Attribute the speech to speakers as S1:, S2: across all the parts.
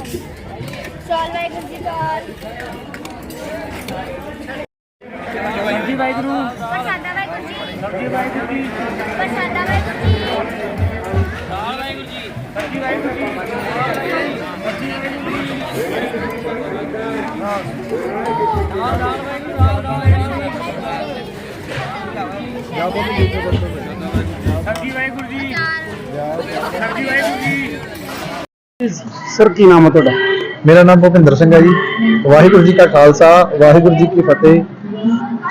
S1: ਚਾਲ ਵਾਹਿਗੁਰੂ ਜੀ ਚਾਲ
S2: ਜੀ ਵਾਹਿਗੁਰੂ
S1: ਪ੍ਰਸ਼ਾਦਾ ਵਾਹਿਗੁਰੂ ਜੀ
S2: ਸਬਜੀ ਵਾਹਿਗੁਰੂ ਜੀ
S1: ਪ੍ਰਸ਼ਾਦਾ ਵਾਹਿਗੁਰੂ ਜੀ
S2: ਸਬਜੀ ਵਾਹਿਗੁਰੂ ਜੀ ਸਬਜੀ ਵਾਹਿਗੁਰੂ ਜੀ ਸਬਜੀ ਵਾਹਿਗੁਰੂ ਜੀ।
S3: ਸਰ ਕੀ ਨਾਮ ਹੈ ਤੁਹਾਡਾ?
S4: ਮੇਰਾ ਨਾਮ ਭੁਪਿੰਦਰ ਸਿੰਘ ਹੈ ਜੀ। ਵਾਹਿਗੁਰੂ ਜੀ ਕਾ ਖਾਲਸਾ ਵਾਹਿਗੁਰੂ ਜੀ ਕੀ ਫਤਿਹ।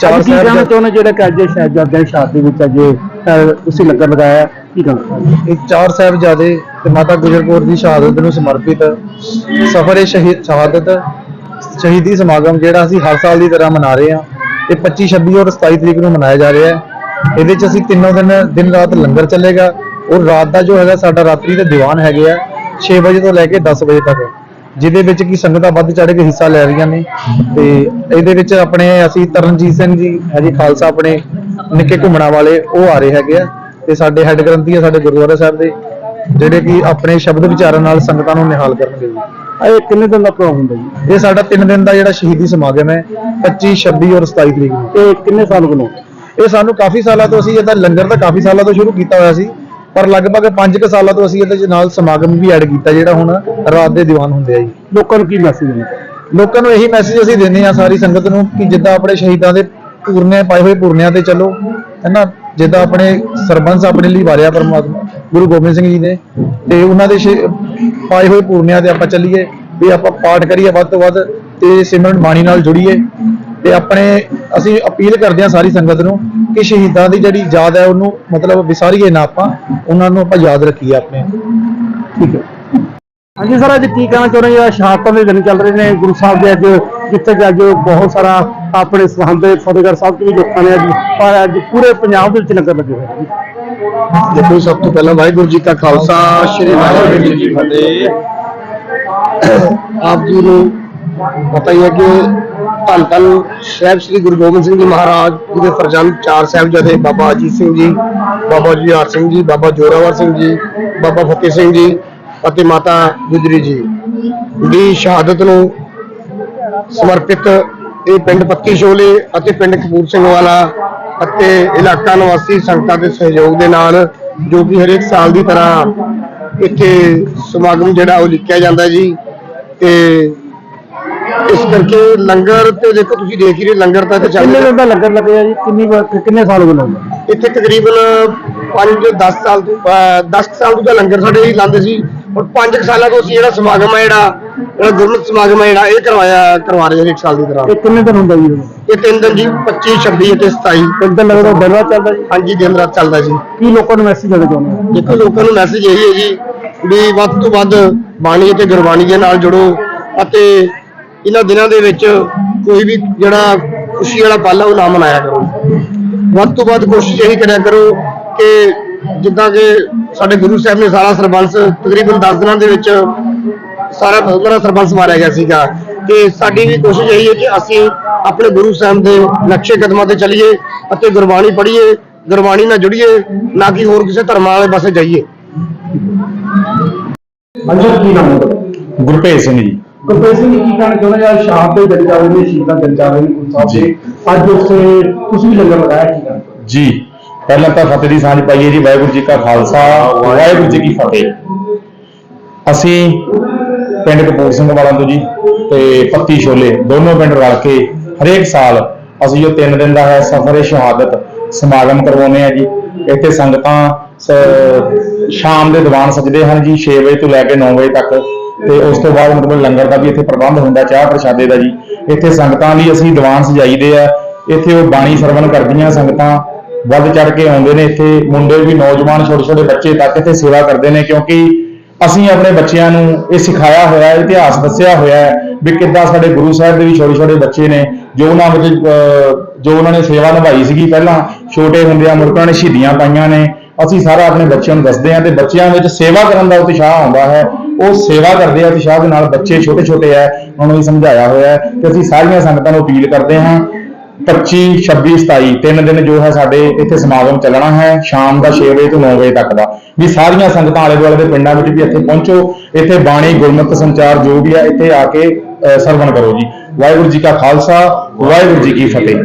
S4: ਚਾਰ
S3: ਕੀ ਕਹਿਣਾ
S4: ਸਾਹਿਬ
S3: ਚਾਹੁੰਦੇ ਜਿਹੜਾ ਕਿ ਅੱਜ ਸ਼ਹਿਜ਼ਾਦਿਆਂ ਦੀ ਸ਼ਾਦੀ ਵਿੱਚ ਅੱਜ ਅਹ, ਤੁਸੀਂ ਲੰਗਰ ਲਗਾਇਆ? ਕੀ ਕਹਿਣਾ
S4: ਇਹ ਚਾਰ ਸਾਹਿਬਜ਼ਾਦੇ ਤੇ ਮਾਤਾ ਗੁਜਰ ਕੌਰ ਦੀ ਸ਼ਹਾਦਤ ਨੂੰ ਸਮਰਪਿਤ ਸਫਰੇ ਸ਼ਹਾਦਤ ਸ਼ਹੀਦੀ ਸਮਾਗਮ ਜਿਹੜਾ ਅਸੀਂ ਹਰ ਸਾਲ ਦੀ ਤਰ੍ਹਾਂ ਮਨਾ ਰਹੇ ਹਾਂ। ਇਹ 25 26 ਔਰ 27 ਤਰੀਕ ਨੂੰ ਮਨਾਇਆ ਜਾ ਰਿਹਾ ਹੈ। ਇਹਦੇ ਚ ਅਸੀਂ ਤਿੰਨੋਂ ਦਿਨ ਦਿਨ ਰਾਤ ਲੰਗਰ ਚੱਲੇਗਾ ਔਰ ਰਾਤ ਦਾ ਜੋ ਹੈਗਾ ਸਾਡਾ ਰਾਤਰੀ ਦੇ ਦੀਵਾਨ ਹੈਗੇ ਆ। 6 ਵਜੇ ਤੋਂ ਲੈ ਕੇ 10 ਵਜੇ ਤੱਕ। ਜਿਹਦੇ ਵਿੱਚ ਕੀ ਸੰਗਤਾਂ ਵੱਧ ਚੜ੍ਹ ਕੇ ਹਿੱਸਾ ਲੈ ਰਹੀਆਂ ਨੇ। ਤੇ ਇਹਦੇ ਵਿੱਚ ਆਪਣੇ ਅਸੀਂ ਤਰਨਜੀਤ ਸਿੰਘ ਜੀ ਹੈ ਜੀ ਖਾਲਸਾ ਆਪਣੇ ਨਿੱਕੇ ਘੁੰਮਣਾ ਵਾਲੇ ਉਹ ਆ ਰਹੇ ਹੈਗੇ ਆ। ਤੇ ਸਾਡੇ ਹੈੱਡ ਗ੍ਰੰਥੀ ਆ ਸਾਡੇ ਗੁਰਦੁਆਰਾ ਸਾਹਿਬ ਦੇ ਜਿਹੜੇ ਕਿ ਆਪਣੇ ਸ਼ਬਦ ਵਿਚਾਰਾਂ ਨਾਲ ਸੰਗਤਾਂ ਨੂੰ ਨਿਹਾਲ ਕਰਨਗੇ ਜੀ।
S3: ਇਹ ਕਿੰਨੇ ਦਿਨ ਦਾ ਪ੍ਰੋਗਰਾਮ ਹੁੰਦਾ ਜੀ?
S4: ਇਹ ਸਾਡਾ 3 ਦਿਨ ਦਾ ਜਿਹੜਾ ਸ਼ਹੀਦੀ ਸਮਾਗਮ ਹੈ 25 26 ਔਰ 27 ਤਰੀਕ ਨੂੰ।
S3: ਇਹ ਕਿੰਨੇ ਸਾਲ ਕੋਲੋਂ
S4: ਇਹ ਸਾਨੂੰ ਕਾਫੀ ਸਾਲਾਂ ਤੋਂ ਅਸੀਂ ਇਹਦਾ ਲੰਗਰ ਤਾਂ ਕਾਫੀ ਸਾਲਾਂ ਤੋਂ ਸ਼ੁਰੂ ਕੀਤਾ ਹੋਇਆ ਸੀ। ਪਰ ਲਗਭਗ 5 ਕੁ ਸਾਲਾਂ ਤੋਂ ਅਸੀਂ ਇਹਦੇ ਚ ਨਾਲ ਸਮਾਗਮ ਵੀ ਐਡ ਕੀਤਾ ਜਿਹੜਾ ਹੁਣ ਰਾਤ ਦੇ ਦੀਵਾਨ ਹੁੰਦੇ ਆ ਜੀ।
S3: ਲੋਕਾਂ ਨੂੰ ਕੀ ਮੈਸੇਜ ਦੇਣਾ
S4: ਲੋਕਾਂ ਨੂੰ ਇਹੀ ਮੈਸੇਜ ਅਸੀਂ ਦਿੰਦੇ ਆ ਸਾਰੀ ਸੰਗਤ ਨੂੰ ਕਿ ਜਿੱਦਾਂ ਆਪਣੇ ਸ਼ਹੀਦਾਂ ਦੇ ਪੂਰਨੇ ਪਾਏ ਹੋਏ ਪੂਰਨਿਆਂ ਤੇ ਚੱਲੋ ਹੈਨਾ? ਜਿੱਦਾਂ ਆਪਣੇ ਸਰਬੰਸ ਆਪਣੇ ਲਈ ਵਾਰਿਆ ਪਰਮਾਤਮਾ ਗੁਰੂ ਗੋਬਿੰਦ ਸਿੰਘ ਜੀ ਨੇ ਤੇ ਉਹਨਾਂ ਦੇ ਪਾਏ ਹੋਏ ਪੂਰਨਿਆਂ ਤੇ ਆਪਾਂ ਚੱਲੀਏ ਵੀ ਆਪਾਂ ਪਾਠ ਕਰੀਏ ਵੱਧ ਤੋਂ ਵੱਧ ਤੇ ਸਿਮਰਨ ਬਾਣੀ ਨਾਲ ਜੁੜੀਏ। ਤੇ ਆਪਣੇ ਅਸੀਂ ਅਪੀਲ ਕਰਦੇ ਹਾਂ ਸਾਰੀ ਸੰਗਤ ਨੂੰ ਕਿ ਸ਼ਹੀਦਾਂ ਦੀ ਜਿਹੜੀ ਯਾਦ ਹੈ ਉਹਨੂੰ ਮਤਲਬ ਵਿਸਾਰੀਏ ਨਾ ਆਪਾਂ ਉਹਨਾਂ ਨੂੰ ਆਪਾਂ ਯਾਦ ਰੱਖੀਏ ਆਪਣੇ।
S3: ਠੀਕ ਹੈ। ਹਾਂਜੀ ਸਰ ਅੱਜ ਕੀ ਕਹਿਣਾ ਚਾਹੁੰਦੇ ਜਿਹੜਾ ਸ਼ਹਾਦਤਾਂ ਦੇ ਦਿਨ ਚੱਲ ਰਹੇ ਨੇ ਗੁਰੂ ਸਾਹਿਬ ਦੇ ਅੱਜ ਜਿੱਥੇ ਕਿ ਅੱਜ ਬਹੁਤ ਸਾਰਾ ਆਪਣੇ ਸਰਹੰਦ ਦੇ ਫਤਿਹਗੜ੍ਹ ਸਾਹਿਬ ਤੋਂ ਵੀ ਲੋਕਾਂ ਨੇ ਅੱਜ ਪਰ ਅੱਜ ਪੂਰੇ ਪੰਜਾਬ ਦੇ ਵਿੱਚ ਲੰਗਰ ਲੱਗੇ ਹੋਏ ਨੇ ਜੀ।
S4: ਦੇਖੋ ਸਭ ਤੋਂ ਪਹਿਲਾਂ ਵਾਹਿਗੁਰੂ ਜੀ ਕਾ ਖਾਲਸਾ ਸ੍ਰੀ ਵਾਹਿਗੁਰੂ ਜੀ ਕੀ ਫਤਿਹ। ਆਪ ਜੀ ਨੂੰ ਪਤਾ ਹੀ ਹੈ ਕਿ ਧੰਨ ਧੰਨ ਸਾਹਿਬ ਸ੍ਰੀ ਗੁਰੂ ਗੋਬਿੰਦ ਸਿੰਘ ਜੀ ਮਹਾਰਾਜ ਜੀ ਦੇ ਫਰਜ਼ੰਦ ਚਾਰ ਸਾਹਿਬਜ਼ਾਦੇ, ਬਾਬਾ ਅਜੀਤ ਸਿੰਘ ਜੀ, ਬਾਬਾ ਜੁਝਾਰ ਸਿੰਘ ਜੀ, ਬਾਬਾ ਜੋਰਾਵਰ ਸਿੰਘ ਜੀ, ਬਾਬਾ ਫਤਿਹ ਸਿੰਘ ਜੀ ਅਤੇ ਮਾਤਾ ਗੁਜਰੀ ਜੀ ਦੀ ਸ਼ਹਾਦਤ ਨੂੰ ਸਮਰਪਿਤ ਇਹ ਪਿੰਡ ਪੱਤੀ ਸ਼ੋਲੇ ਅਤੇ ਪਿੰਡ ਕਪੂਰ ਸਿੰਘ ਵਾਲਾ ਅਤੇ ਇਲਾਕਾ ਨਿਵਾਸੀ ਸੰਗਤਾਂ ਦੇ ਸਹਿਯੋਗ ਦੇ ਨਾਲ ਜੋ ਕਿ ਹਰੇਕ ਸਾਲ ਦੀ ਤਰ੍ਹਾਂ ਇੱਥੇ ਸਮਾਗਮ ਜਿਹੜਾ ਉਹ ਲਿਖਿਆ ਜਾਂਦਾ ਜੀ, ਤੇ ਇਸ ਕਰਕੇ ਲੰਗਰ ਤੇ ਦੇਖੋ ਤੁਸੀਂ ਦੇਖ ਹੀ ਰਹੇ ਲੰਗਰ ਤਾਂ ਇੱਥੇ ਚੱਲ
S3: ਕਿੰਨੇ ਦਿਨ ਦਾ ਲੰਗਰ ਲੱਗਿਆ ਜੀ? ਕਿੰਨੀ ਵਾਰ ਕਿੰਨੇ ਸਾਲ ਹੋ ਗਏ
S4: ਇੱਥੇ ਤਕਰੀਬਨ 5-10 ਸਾਲ ਤੋਂ 10 ਸਾਲ ਤੋਂ ਤਾਂ ਲੰਗਰ ਸਾਡੇ ਹੀ ਲਾਉਂਦੇ ਸੀ। ਹੁਣ 5 ਸਾਲਾਂ ਤੋਂ ਅਸੀਂ ਜਿਹੜਾ ਸਮਾਗਮ ਹੈ ਜਿਹੜਾ ਜਿਹੜਾ ਗੁਰਮਤਿ ਸਮਾਗਮ ਹੈ ਜਿਹੜਾ ਇਹ ਕਰਵਾਇਆ ਕਰਵਾ ਰਹੇ ਹਾਂ ਇੱਕ ਸਾਲ ਦੀ ਤਰ੍ਹਾਂ।
S3: ਇਹ ਕਿੰਨੇ ਦਿਨ ਹੁੰਦਾ ਜੀ?
S4: ਇਹ ਤਿੰਨ ਦਿਨ ਜੀ 25 26 ਅਤੇ 27
S3: ਇੱਕ ਦਿਨ ਲੱਗਦਾ ਰਾਤ ਚੱਲਦਾ ਜੀ?
S4: ਹਾਂਜੀ ਦਿਨ ਰਾਤ ਚੱਲਦਾ ਜੀ।
S3: ਕੀ ਲੋਕਾਂ ਨੂੰ ਮੈਸੇਜ ਦੇਣਾ ਚਾਹੁੰਦੇ ਹੋ?
S4: ਦੇਖੋ ਲੋਕਾਂ ਨੂੰ ਮੈਸੇਜ ਇਹੀ ਹੈ ਜੀ ਵੀ ਵੱਧ ਤੋਂ ਵੱਧ ਬਾਣੀ ਅਤੇ ਗੁਰਬਾਣੀ ਦੇ ਨਾਲ ਜੁੜੋ ਅਤੇ ਇਹਨਾਂ ਦਿਨਾਂ ਦੇ ਵਿੱਚ ਕੋਈ ਵੀ ਜਿਹੜਾ ਖੁਸ਼ੀ ਵਾਲਾ ਪਲ ਹੈ ਉਹ ਨਾ ਮਨਾਇਆ ਕਰੋ। ਵੱਧ ਤੋਂ ਵੱਧ ਕੋਸ਼ਿਸ਼ ਇਹੀ ਕਰਿਆ ਕਰੋ ਕਿ ਜਿੱਦਾਂ ਕਿ ਸਾਡੇ ਗੁਰੂ ਸਾਹਿਬ ਨੇ ਸਾਰਾ ਸਰਬੰਸ ਤਕਰੀਬਨ 10 ਦਿਨਾਂ ਦੇ ਵਿੱਚ ਸਾਰਾ ਦਾ ਸਰਬੰਸ ਮਾਰਿਆ ਗਿਆ ਸੀਗਾ। ਤੇ ਸਾਡੀ ਵੀ ਕੋਸ਼ਿਸ਼ ਇਹੀ ਹੈ ਕਿ ਅਸੀਂ ਆਪਣੇ ਗੁਰੂ ਸਾਹਿਬ ਦੇ ਨਕਸ਼ੇ ਕਦਮਾਂ ਤੇ ਚੱਲੀਏ ਅਤੇ ਗੁਰਬਾਣੀ ਪੜ੍ਹੀਏ ਗੁਰਬਾਣੀ ਨਾਲ ਜੁੜੀਏ ਨਾ ਕਿ ਹੋਰ ਕਿਸੇ ਧਰਮਾਂ ਵਾਲੇ ਪਾਸੇ ਜਾਈਏ।
S3: ਹਾਂਜੀ ਸਰ, ਕੀ ਨਾਮ?
S5: ਗੁਰਭੇਜ ਸਿੰਘ ਜੀ।
S3: ਗੁਰਪ੍ਰੀਤ ਸਿੰਘ ਜੀ ਕੀ ਕਹਿਣਾ ਚਾਹੁੰਦੇ ਆ ਸ਼ਾਮ ਦੇ ਦਿਨ ਰਹੇ ਨੇ ਸ਼ਹੀਦਾਂ ਦਿਨ ਨੇ ਗੁਰੂ ਸਾਹਿਬ ਦੇ ਅੱਜ ਉਸੇ ਤੁਸੀਂ ਵੀ ਲੰਗਰ ਲਗਾਇਆ ਕੀ ਚਾਹੁੰਦੇ
S5: ਜੀ ਪਹਿਲਾਂ ਤਾਂ ਫਤਿਹ ਦੀ ਸਾਂਝ ਪਾਈਏ ਜੀ ਵਾਹਿਗੁਰੂ ਜੀ ਕਾ ਖਾਲਸਾ ਵਾਹਿਗੁਰੂ ਜੀ ਕੀ ਫਤਿਹ। ਅਸੀਂ ਪਿੰਡ ਕਪੂਰ ਸਿੰਘ ਵਾਲਾਂ ਤੋਂ ਜੀ ਤੇ ਪੱਤੀ ਛੋਲੇ ਦੋਨੋਂ ਪਿੰਡ ਰਲ ਕੇ ਹਰੇਕ ਸਾਲ ਅਸੀਂ ਜੋ 3 ਦਿਨ ਦਾ ਹੈ ਸਫਰ ਸ਼ਹਾਦਤ ਸਮਾਗਮ ਕਰਵਾਉਂਦੇ ਆ ਜੀ। ਇੱਥੇ ਸੰਗਤਾਂ ਸ਼ਾਮ ਦੇ ਦੀਵਾਨ ਸਜਦੇ ਹਨ ਜੀ 6 ਵਜੇ ਤੋਂ ਲੈ ਕੇ 9 ਵਜੇ ਤੱਕ ਤੇ ਉਸ ਤੋਂ ਬਾਅਦ ਮਤਲਬ ਲੰਗਰ ਦਾ ਵੀ ਇੱਥੇ ਪ੍ਰਬੰਧ ਹੁੰਦਾ ਚਾਹ ਪ੍ਰਸ਼ਾਦੇ ਦਾ ਜੀ। ਇੱਥੇ ਸੰਗਤਾਂ ਲਈ ਅਸੀਂ ਦੀਵਾਨ ਸਜਾਈਦੇ ਆ। ਇੱਥੇ ਉਹ ਬਾਣੀ ਸਰਵਣ ਕਰਦੀਆਂ ਸੰਗਤਾਂ। ਵੱਧ ਚੜ ਕੇ ਆਉਂਦੇ ਨੇ ਇੱਥੇ। ਮੁੰਡੇ ਵੀ ਨੌਜਵਾਨ ਛੋਟੇ ਛੋਟੇ ਬੱਚੇ ਤੱਕ ਇੱਥੇ ਸੇਵਾ ਕਰਦੇ ਨੇ ਕਿਉਂਕਿ ਅਸੀਂ ਆਪਣੇ ਬੱਚਿਆਂ ਨੂੰ ਇਹ ਸਿਖਾਇਆ ਹੋਇਆ ਹੈ ਇਤਿਹਾਸ ਦੱਸਿਆ ਹੋਇਆ ਹੈ ਵੀ ਕਿੱਦਾਂ ਸਾਡੇ ਗੁਰੂ ਸਾਹਿਬ ਦੇ ਵੀ ਛੋਟੇ ਛੋਟੇ ਬੱਚੇ ਨੇ ਜੋ ਉਹਨਾਂ ਵਿੱਚ ਅਹ, ਜੋ ਉਹਨਾਂ ਨੇ ਸੇਵਾ ਨਿਭਾਈ ਸੀਗੀ ਪਹਿਲਾਂ। ਛੋਟੇ ਹੁੰਦਿਆਂ ਮੁਰਕਾਂ ਨੇ ਸ਼ਹੀਦੀਆਂ ਪਾਈਆਂ ਨੇ। ਅਸੀਂ ਸਾਰਾ ਆਪਣੇ ਬੱਚਿਆਂ ਨੂੰ ਦੱਸਦੇ ਹਾਂ ਤੇ ਬੱਚਿਆਂ ਵਿੱਚ ਸੇਵਾ ਕਰਨ ਦਾ ਉਤਸ਼ਾਹ ਆਉਂਦਾ ਹੈ। ਉਹ ਸੇਵਾ ਕਰਦੇ ਆ ਉਤਸ਼ਾਹ ਦੇ ਨਾਲ ਬੱਚੇ ਛੋਟੇ ਛੋਟੇ ਆ ਉਹਨਾਂ ਨੂੰ ਵੀ ਸਮਝਾਇਆ ਹੋਇਆ ਹੈ ਤੇ ਅਸੀਂ ਸਾਰੀਆਂ ਸੰਗਤਾਂ ਨੂੰ ਅਪੀਲ ਕਰਦੇ ਹਾਂ 25 26 27 ਤਿੰਨ ਦਿਨ ਜੋ ਹੈ ਸਾਡੇ ਇੱਥੇ ਸਮਾਗਮ ਚੱਲਣਾ ਹੈ ਸ਼ਾਮ ਦਾ 6 ਵਜੇ ਤੋਂ 9 ਵਜੇ ਤੱਕ ਦਾ। ਵੀ ਸਾਰੀਆਂ ਸੰਗਤਾਂ ਆਲੇ ਦੁਆਲੇ ਦੇ ਪਿੰਡਾਂ ਵਿੱਚ ਵੀ ਇੱਥੇ ਪਹੁੰਚੋ ਇੱਥੇ ਬਾਣੀ ਗੁਰਮਤਿ ਸੰਚਾਰ ਜੋ ਵੀ ਹੈ ਇੱਥੇ ਆ ਕੇ ਅਹ, ਸਰਵਣ ਕਰੋ ਜੀ। ਵਾਹਿਗੁਰੂ ਜੀ ਕਾ ਖਾਲਸਾ ਵਾਹਿਗੁਰੂ ਜੀ ਕੀ ਫਤਿਹ।